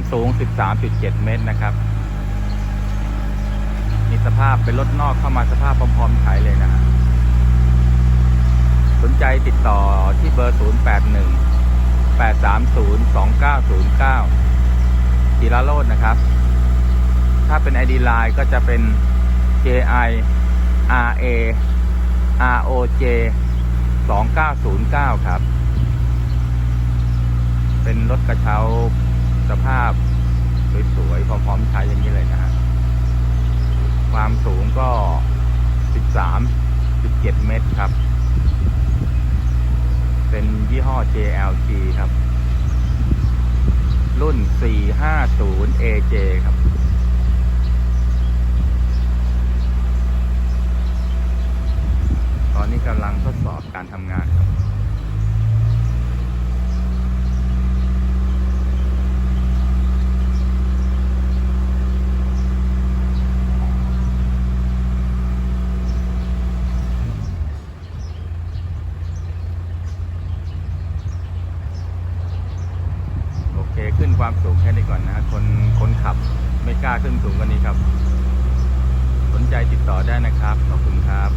ำสูง 13.7 เมตรนะครับ มีสภาพเป็นรถนอกเข้ามาสภาพพร้อมๆขายเลยนะฮะสนใจติดต่อที่เบอร์ 081 830 2909ธีระโรจน์นะครับ ถ้าเป็น ID Line ก็จะเป็น JI RA ROJ 2909 ครับ เป็นรถกระเช้า สภาพสวยๆพร้อมๆใช้อย่างนี้เลยนะฮะความสูงก็ 13 17 เมตรครับ เป็นยี่ห้อ JLG ครับ รุ่น 450 AJ ครับตอนนี้กำลังทดสอบการทำงานครับ โอเค ขึ้น ความสูงแค่นี้ก่อนนะคนคนขับไม่กล้าขึ้นสูงกว่านี้ครับ สนใจติดต่อได้นะครับ ขอบคุณครับ